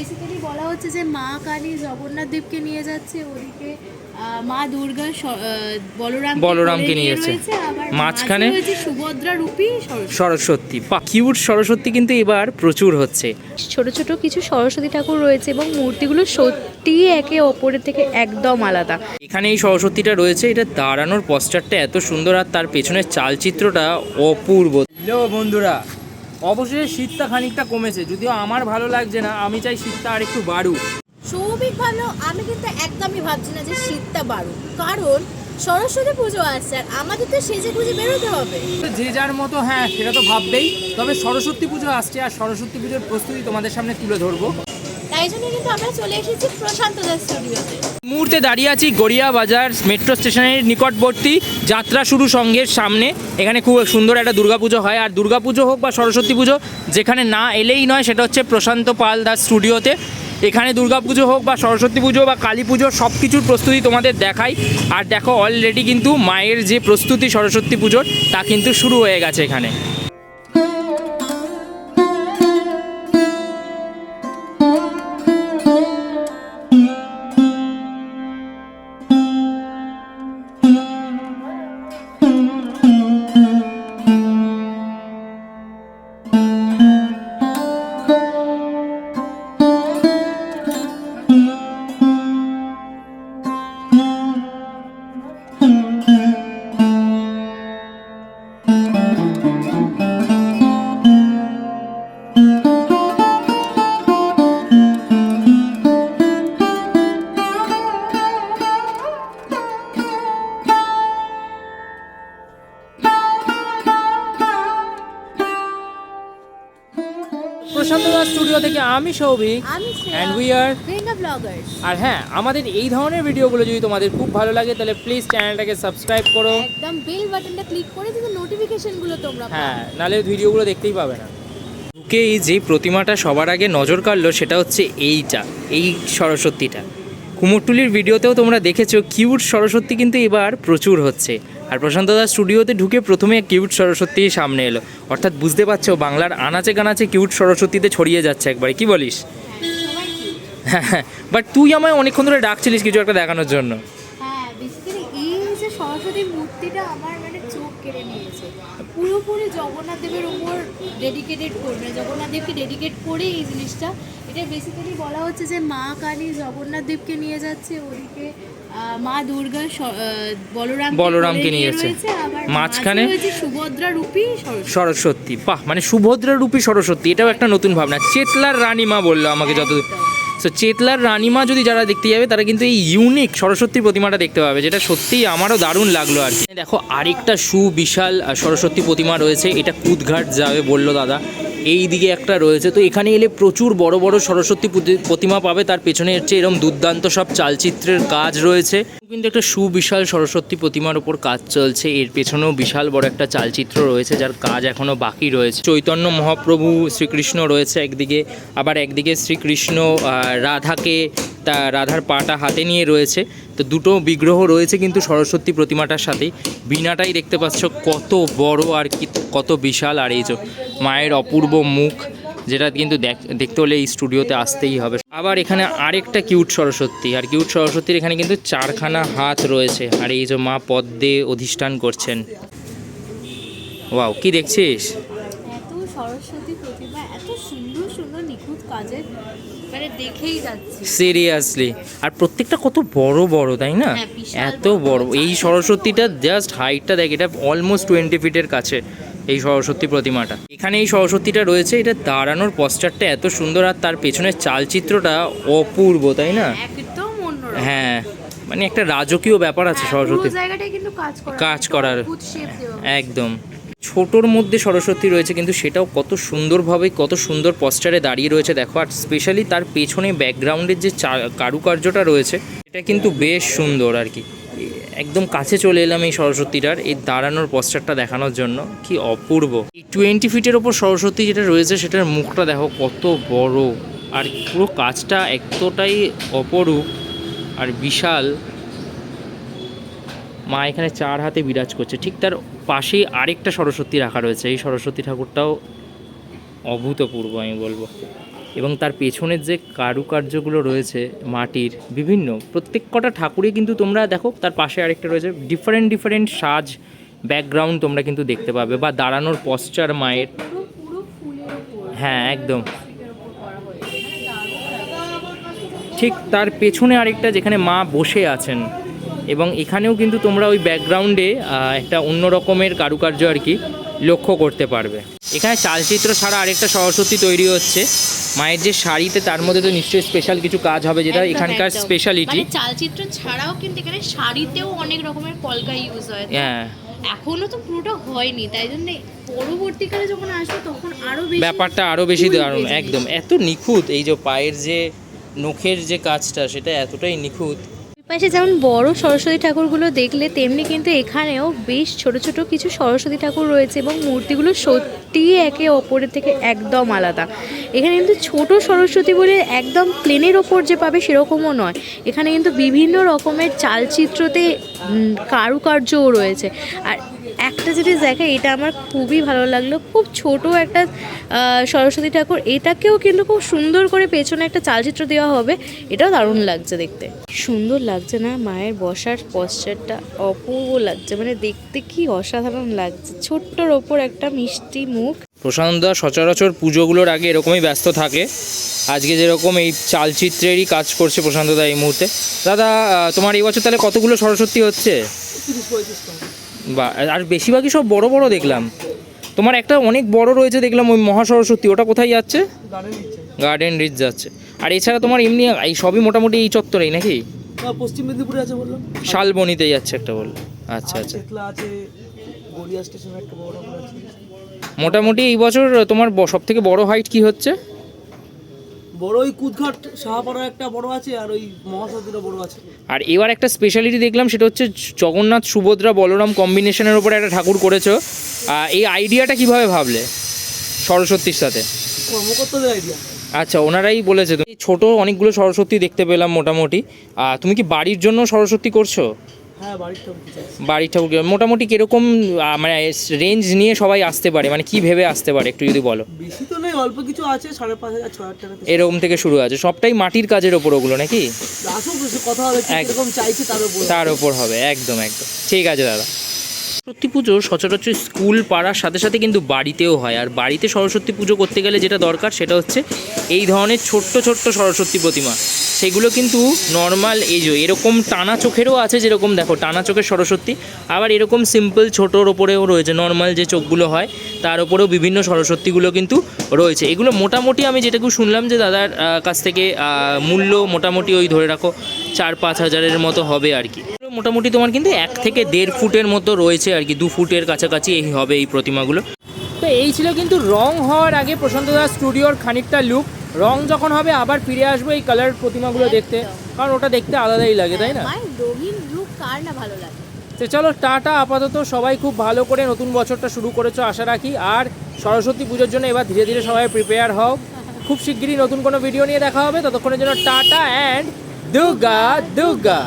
Basically বলা হচ্ছে যে মা কালী জগন্নাথ দেবকে নিয়ে যাচ্ছে ওদিকে মা দুর্গা বলরাম বলরামকে নিয়ে যাচ্ছে। মাঝখানে- সুভদ্রা রূপী সরস্বতী। সরস্বতী। বা কিউট সরস্বতী কিন্তু এবার প্রচুর হচ্ছে। ছোট ছোট কিছু সরস্বতী ঠাকুর রয়েছে এবং মূর্তিগুলো সত্যি একে অপরের থেকে একদম আলাদা। এখানে এই সরস্বতীটা রয়েছে এটা দাঁড়ানোর পোস্টারটা এত সুন্দর আর তার পেছনের চালচিত্রটা অপূর্ব। হ্যালো বন্ধুরা অবশেষে শীতটা খানিকটা কমেছে যদিও আমার ভালো লাগছে না আমি চাই শীতটা আর একটু বাড়ুক। সৌভিক ভালো আমি কিন্তু একদমই ভাবছি না যে শীতটা বাড়ুক কারণ সরস্বতী পুজো আসছে আর আমাদের তো সেজে গুজে বেরোতে হবে। যে যার মতো হ্যাঁ সেটা তো ভাববেই তবে সরস্বতী পুজো আসছে আর সরস্বতী পুজোর প্রস্তুতি তোমাদের সামনে তুলে ধরবো। মুহূর্তে দাঁড়িয়ে আছি গড়িয়া বাজার মেট্রো স্টেশনের নিকটবর্তী যাত্রা শুরু সঙ্গের সামনে। এখানে খুব সুন্দর একটা দুর্গাপুজো হয়। আর দুর্গাপুজো হোক বা সরস্বতী পুজো, যেখানে না এলেই নয়, সেটা হচ্ছে প্রশান্ত পাল দাস স্টুডিওতে। এখানে দুর্গাপুজো হোক বা সরস্বতী পুজো বা কালী পুজো সব কিছুর প্রস্তুতি তোমাদের দেখাই। আর দেখো অলরেডি কিন্তু মায়ের যে প্রস্তুতি সরস্বতী পুজোর, তা কিন্তু শুরু হয়ে গেছে এখানে। প্রশান্ত স্টুডিও থেকে আমি Souvik and we are are হ্যাঁ আমাদের এই ধরনের ভিডিওগুলো যদি তোমাদের খুব ভালো লাগে তাহলে প্লিজ চ্যানেলটাকে সাবস্ক্রাইব করো। একদম বেল বাটনটা ক্লিক করে কিন্তু নোটিফিকেশনগুলো তোমরা হ্যাঁ নাহলে ভিডিওগুলো দেখতেই পাবে না। ঢুকেই যে প্রতিমাটা সবার আগে নজর কাড়লো সেটা হচ্ছে এইটা এই সরস্বতীটা। কুমোরটুলির ভিডিওতেও তোমরা দেখেছ কিউট সরস্বতী কিন্তু এবার প্রচুর হচ্ছে। আর প্রশান্ত দাস স্টুডিওতে ঢুকে প্রথমে কিউট সরস্বতী সামনে এলো। অর্থাৎ বুঝতে পারছ, বাংলার আনাচে কানাচে কিউট সরস্বতীতে ছড়িয়ে যাচ্ছে একবারে। কি বলিস? হ্যাঁ বাট তুই আমায় অনেকক্ষণ ধরে ডাকছিলিস কিছু একটা দেখানোর জন্য। হ্যাঁ মানে পুরোপুরি জগন্নাথ দেবের উপর ডেডিকেটেড করবে। জগন্নাথ দেবকে ডেডিকেট করে এই জিনিসটা এটা বেসিক্যালি বলা হচ্ছে যে মা কালী জগন্নাথ দেবকে নিয়ে যাচ্ছে ওদিকে মা দুর্গা বলরাম বলরামকে নিয়ে যাচ্ছে। মাঝখানে সুভদ্রা রূপী সরস্বতী। বাহ মানে সুভদ্রা রূপী সরস্বতী এটাও একটা নতুন ভাবনা। চেতলার রানীমা বলল আমাকে যত তো চেতলার রানীমা যদি যারা দেখতে যাবে তারা কিন্তু এই ইউনিক সরস্বতী প্রতিমাটা দেখতে পাবে যেটা সত্যিই আমারও দারুণ লাগল আর কি। দেখো আরেকটা সুবিশাল সরস্বতী প্রতিমা রয়েছে এটা কুদঘাট যাবে বলল দাদা। এই দিকে একটা রয়েছে। তো এখানে এলে প্রচুর বড় বড় সরস্বতী প্রতি- প্রতিমা পাবে। তার পেছনে হচ্ছে এরকম দুর্দান্ত সব চালচিত্রের কাজ রয়েছে। কিন্তু একটা সুবিশাল সরস্বতী প্রতিমার উপর কাজ চলছে। এর পেছনেও বিশাল বড় একটা চালচিত্র রয়েছে, যার কাজ এখনও বাকি রয়েছে। চৈতন্য মহাপ্রভু শ্রীকৃষ্ণ রয়েছে একদিকে, আবার একদিকে শ্রীকৃষ্ণ রাধাকে তা রাধার পাটা হাতে নিয়ে রয়েছে। তো দুটো বিগ্রহ রয়েছে কিন্তু সরস্বতী প্রতিমাটার সাথে। বিনাটাই দেখতে পাচ্ছ কত বড় আর কি, কত বিশাল। আর এই মায়ের অপূর্ব মুখ যেটা কিন্তু দেখ- দেখতে হলে এই স্টুডিওতে আসতেই হবে। আবার এখানে আরেকটা কিউট সরস্বতী আর কিউট সরস্বতীর এখানে কিন্তু চারখানা হাত রয়েছে। আর এই যে মা পদ্মে অধিষ্ঠান করছেন। ওয়াও কি দেখছিস? সরস্বতী প্রতিমা এত সুন্দর সুন্দর নিখুঁত কাজের মানে দেখেই যাচ্ছি। সিরিয়াসলি আর প্রত্যেকটা কত বড় বড় তাই না? হ্যাঁ, এত বড়। এই সরস্বতীটা জাস্ট হাইটটা দেখ এটা অলমোস্ট টোয়েন্টি ফিটের কাছে। এই সরস্বতী প্রতিমাটা। এখানে এই সরস্বতীটা রয়েছে এটা দাঁড়ানোর পোস্টারটা এত সুন্দর আর তার পেছনের চালচিত্রটা অপূর্ব তাই না? হ্যাঁ মানে একটা রাজকীয় ব্যাপার আছে হ্যাঁ, সরস্বতী। কাজ করার। একদম। ছোটোর মধ্যে সরস্বতী রয়েছে কিন্তু সেটাও কত সুন্দরভাবে কত সুন্দর পোস্টারে দাঁড়িয়ে রয়েছে। দেখো আর স্পেশালি তার পেছনে ব্যাকগ্রাউন্ডের যে কারুকার্যটা রয়েছে এটা কিন্তু বেশ সুন্দর আর কি। একদম কাছে চলে এলাম এই সরস্বতীটার, এই দাঁড়ানোর পোস্টারটা দেখানোর জন্য। কি অপূর্ব। এই টোয়েন্টি ফিটের ওপর সরস্বতী যেটা রয়েছে, সেটার মুখটা দেখো কত বড়। আর পুরো কাজটা এতটাই অপরূপ আর বিশাল। মা এখানে চার হাতে বিরাজ করছে। ঠিক তার পাশেই আরেকটা সরস্বতী রাখা রয়েছে। এই সরস্বতী ঠাকুরটাও অভূতপূর্ব, আমি বলব। এবং তার পেছনের যে কারুকার্যগুলো রয়েছে, মাটির বিভিন্ন, প্রত্যেক কটা ঠাকুরই কিন্তু তোমরা দেখো, তার পাশে আরেকটা রয়েছে ডিফারেন্ট ডিফারেন্ট সাজ ব্যাকগ্রাউন্ড তোমরা কিন্তু দেখতে পাবে বা দাঁড়ানোর পশ্চার মায়ের হ্যাঁ একদম। ঠিক তার পেছনে আরেকটা যেখানে মা বসে আছেন এবং এখানেও কিন্তু তোমরা ওই ব্যাকগ্রাউন্ডে একটা অন্য রকমের কারুকার্য আর কি লক্ষ্য করতে পারবে এখানে চালচিত্র ছাড়া আরেকটা সরস্বতী তৈরি হচ্ছে। মায়ের যে শাড়িতে তার মধ্যে তো নিশ্চয়ই স্পেশাল কিছু কাজ হবে যেটা এখানকার স্পেশালিটি মানে চালচিত্র ছাড়াও কিন্তু এখানে শাড়িতেও অনেক রকমের কলকা ইউজ হয়। হ্যাঁ। এখনও তো পুরোটা হয়নি তাই জন্য পরবর্তীকালে যখন আসবে তখন আরও বেশি ব্যাপারটা আরও বেশি দারুণ একদম। এত নিখুঁত এই যে পায়ের যে নখের যে কাজটা সেটা এতটাই নিখুঁত। পাশে যেমন বড় সরস্বতী ঠাকুরগুলো দেখলে, তেমনি কিন্তু এখানেও বেশ ছোট ছোট কিছু সরস্বতী ঠাকুর রয়েছে এবং মূর্তিগুলো সত্যিই একে অপরের থেকে একদম আলাদা। এখানে কিন্তু ছোট সরস্বতী বলে একদম প্লেনের ওপর যে পাবে সেরকমও নয়। এখানে কিন্তু বিভিন্ন রকমের চালচিত্রতে কারুকার্যও রয়েছে। আর একটা জিনিস দেখে এটা আমার খুবই ভালো লাগল খুব ছোট একটা আহ, সরস্বতী ঠাকুর এটাকেও কিন্তু খুব সুন্দর করে পেছনে একটা চালচিত্র দেওয়া হবে এটাও দারুণ লাগছে দেখতে। সুন্দর লাগছে না? মায়ের বসার পশ্চারটা অপূর্ব লাগছে মানে দেখতে কি অসাধারণ লাগছে। ছোট্টর ওপর একটা মিষ্টি মুখ। প্রশান্তদা সচরাচর পুজোগুলোর আগে এরকমই ব্যস্ত থাকে। আজকে যেরকম এই চালচিত্রেরই কাজ করছে প্রশান্তদা এই মুহূর্তে। দাদা তোমার এই বছর তাহলে কতগুলো সরস্বতী হচ্ছে? বা আর বেশিরভাগই সব বড় বড় দেখলাম। তোমার একটা অনেক বড় রয়েছে দেখলাম ওই মহাসরস্বতী ওটা কোথায় যাচ্ছে? গার্ডেন রিচ যাচ্ছে। আর এছাড়া তোমার এমনি এই সবই মোটামুটি এই চত্বরেই নাকি? পশ্চিম মেদিনীপুরে আছে বললাম। শালবনিতে যাচ্ছে একটা বলল। আচ্ছা আচ্ছা। আছে গড়িয়া স্টেশনে একটা বড় মোটামুটি এই বছর তোমার সব থেকে বড় হাইট কি হচ্ছে? বড় ওই কুদঘাট সাহাপাড়া একটা বড় আছে আর ওই মহাসতীটা বড় আছে। আর এবার একটা স্পেশালিটি দেখলাম সেটা হচ্ছে জগন্নাথ সুভদ্রা বলরাম কম্বিনেশনের উপরে একটা ঠাকুর করেছ। এই আইডিয়াটা কীভাবে ভাবলে সরস্বতীর সাথে? কর্মকর্তাদের আইডিয়া আচ্ছা ওনারাই বলেছে তুমি। ছোট অনেকগুলো সরস্বতী দেখতে পেলাম মোটামুটি। তুমি কি বাড়ির জন্য সরস্বতী করছ? বাড়ির ঠাকুর কিছু আছে বাড়ির ঠাকুর মোটামুটি কীরকম মানে রেঞ্জ নিয়ে সবাই আসতে পারে? মানে কি ভেবে আসতে পারে? একটু যদি বলো। বেশি তো নেই অল্প কিছু আছে সাড়ে পাঁচ হাজার ছ হাজার টাকা এরকম থেকে শুরু আছে। সবটাই মাটির কাজের ওপর ওগুলো নাকি? কথা হবে এরকম চাইছে তার উপর তার ওপর হবে একদম একদম। ঠিক আছে দাদা। সরস্বতী পুজো সচরাচর স্কুল পাড়ার সাথে সাথে কিন্তু বাড়িতেও হয়। আর বাড়িতে সরস্বতী পুজো করতে গেলে যেটা দরকার সেটা হচ্ছে এই ধরনের ছোট্ট ছোট্ট সরস্বতী প্রতিমা। সেগুলো কিন্তু নর্মাল যে, এরকম টানা চোখেরও আছে যেরকম দেখো, টানা চোখের সরস্বতী, আবার এরকম সিম্পল ছোটোর ওপরেও রয়েছে নর্মাল যে চোখগুলো হয়, তার ওপরেও বিভিন্ন সরস্বতীগুলো কিন্তু রয়েছে। এগুলো মোটামুটি আমি যেটুকু শুনলাম যে দাদার কাছ থেকে মূল্য মোটামুটি ওই ধরে রাখো, চার পাঁচ হাজারের মতো হবে আর কি। মোটামুটি তোমার কিন্তু এক থেকে দেড় ফুটের মতো রয়েছে আর কি, দু ফুটের কাছাকাছি এই হবে এই প্রতিমাগুলো। তো এই ছিল কিন্তু রং হওয়ার আগে প্রশান্ত দাস স্টুডিওর খানিকটা লুক। রং যখন হবে আবার ফিরে আসব এই কালার প্রতিমাগুলো দেখতে। কারণ ওটা দেখতে আলাদাই লাগে তাই না? রঙিন রূপ কার না ভালো লাগে? তো চলো টাটা আপাতত সবাই খুব ভালো করে নতুন বছরটা শুরু করেছ আশা রাখি। আর সরস্বতী পুজোর জন্য এবার ধীরে ধীরে সবাই প্রিপেয়ার হও। খুব শিগগিরই নতুন কোনো ভিডিও নিয়ে দেখা হবে। ততক্ষণের জন্য টাটা অ্যান্ড দুর্গা দুর্গা।